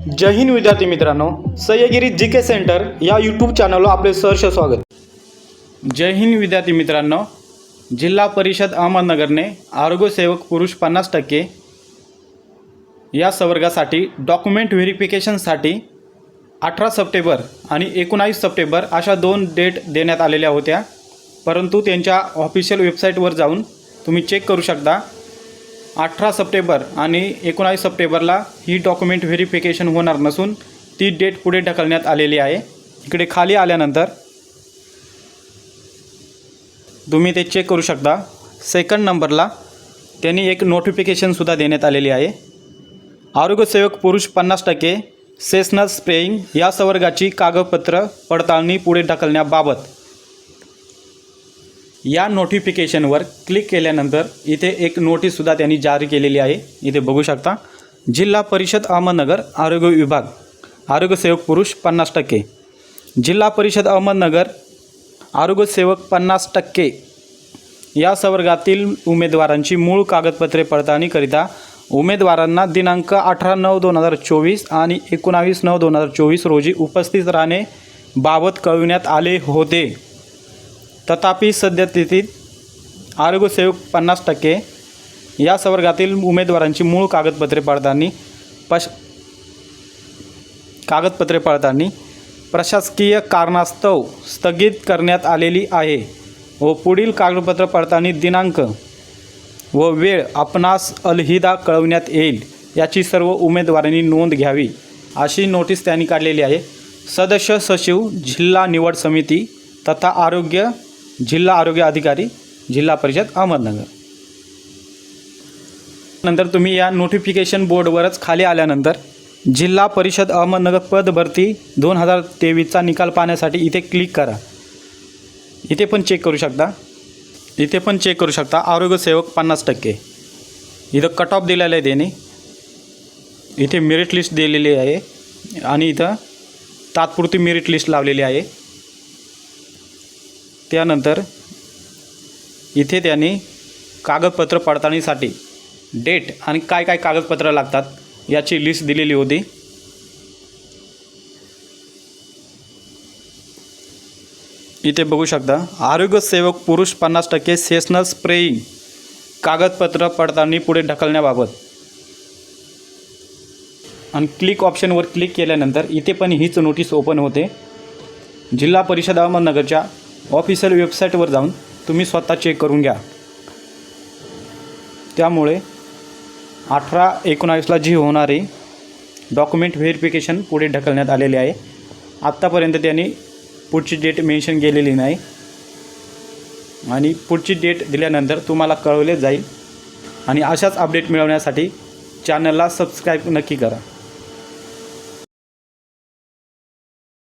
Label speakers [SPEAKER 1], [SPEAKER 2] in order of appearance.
[SPEAKER 1] जय हिंद विद्यार्थी मित्रांनो सह्यगिरी जी के सेंटर या यूट्यूब चॅनलवर आपले सहर्ष स्वागत. जय हिंद विद्यार्थी मित्रांनो जिल्हा परिषद अहमदनगरने आरोग्यसेवक पुरुष पन्नास टक्के या संवर्गासाठी डॉक्युमेंट व्हेरिफिकेशनसाठी अठरा सप्टेंबर आणि एकोणावीस सप्टेंबर अशा दोन डेट देण्यात आलेल्या होत्या. परंतु त्यांच्या ऑफिशियल वेबसाईटवर जाऊन तुम्ही चेक करू शकता. अठरा सप्टेंबर आणि एकोणावीस सप्टेंबरला ही डॉक्युमेंट व्हेरिफिकेशन होणार नसून ती डेट पुढे ढकलण्यात आलेली आहे. इकडे खाली आल्यानंतर तुम्ही ते चेक करू शकता. सेकंड नंबरला त्यांनी एक नोटिफिकेशनसुद्धा देण्यात आलेली आहे. आरोग्यसेवक पुरुष पन्नास टक्के सेसनल स्प्रेईंग या संवर्गाची कागदपत्र पडताळणी पुढे ढकलण्याबाबत. या नोटिफिकेशनवर क्लिक केल्यानंतर इथे एक नोटीससुद्धा त्यांनी जारी केलेली आहे. इथे बघू शकता जिल्हा परिषद अहमदनगर आरोग्य विभाग आरोग्यसेवक पुरुष पन्नास टक्के. जिल्हा परिषद अहमदनगर आरोग्यसेवक पन्नास टक्के. या संवर्गातील उमेदवारांची मूळ कागदपत्रे पडताळणीकरिता उमेदवारांना दिनांक अठरा नऊ दोन हजार चोवीस आणि एकोणावीस नऊ दोन हजार चोवीस रोजी उपस्थित राहणे बाबत कळविण्यात आले होते. तथापि सद्यस्थितीत आरोग्यसेवक पन्नास टक्के. या संवर्गातील उमेदवारांची मूळ कागदपत्रे पडताळणी पश कागदपत्रे पडताळणी प्रशासकीय कारणास्तव स्थगित करण्यात आलेली आहे व पुढील कागदपत्र पडताळणी दिनांक व वेळ आपणास अलहिदा कळवण्यात येईल याची सर्व उमेदवारांनी नोंद घ्यावी अशी नोटीस त्यांनी काढलेली आहे. सदस्य सचिव जिल्हा निवड समिती तथा आरोग्य जिल्हा आरोग्य अधिकारी जिल्हा परिषद अहमदनगर. नंतर तुम्ही या नोटिफिकेशन बोर्डवरच खाली आल्यानंतर जिल्हा परिषद अहमदनगर पद भरती दोन हजार तेवीसचा निकाल पाहण्यासाठी इथे क्लिक करा. इथे पण चेक करू शकता. इथे पण चेक करू शकता. आरोग्यसेवक पन्नास टक्के. इथं कट ऑफ दिलेलं आहे त्याने. इथे मेरिट लिस्ट दिलेली आहे. आणि इथं तात्पुरती मेरिट लिस्ट लावलेली आहे. त्यानंतर इथे त्यांनी कागदपत्र पडताळणीसाठी डेट आणि काय काय कागदपत्र लागतात याची लिस्ट दिलेली होती. इथे बघू शकता आरोग्यसेवक पुरुष पन्नास टक्के सेशनल स्प्रेईंग कागदपत्र पडताळणी पुढे ढकलण्याबाबत. आणि क्लिक ऑप्शनवर क्लिक केल्यानंतर इथे पण हीच नोटीस ओपन होते. जिल्हा परिषद अहमदनगरच्या ऑफिशियल वेबसाईटवर जाऊन तुम्ही स्वतः चेक करून घ्या. त्यामुळे अठरा एकोणावीसला जी होणारी डॉक्युमेंट व्हेरिफिकेशन पुढे ढकलण्यात आलेले आहे. आत्तापर्यंत त्यांनी पुढची डेट मेन्शन केलेली नाही. आणि पुढची डेट दिल्यानंतर तुम्हाला कळवले जाईल. आणि अशाच अपडेट मिळवण्यासाठी चॅनलला सबस्क्राईब नक्की करा.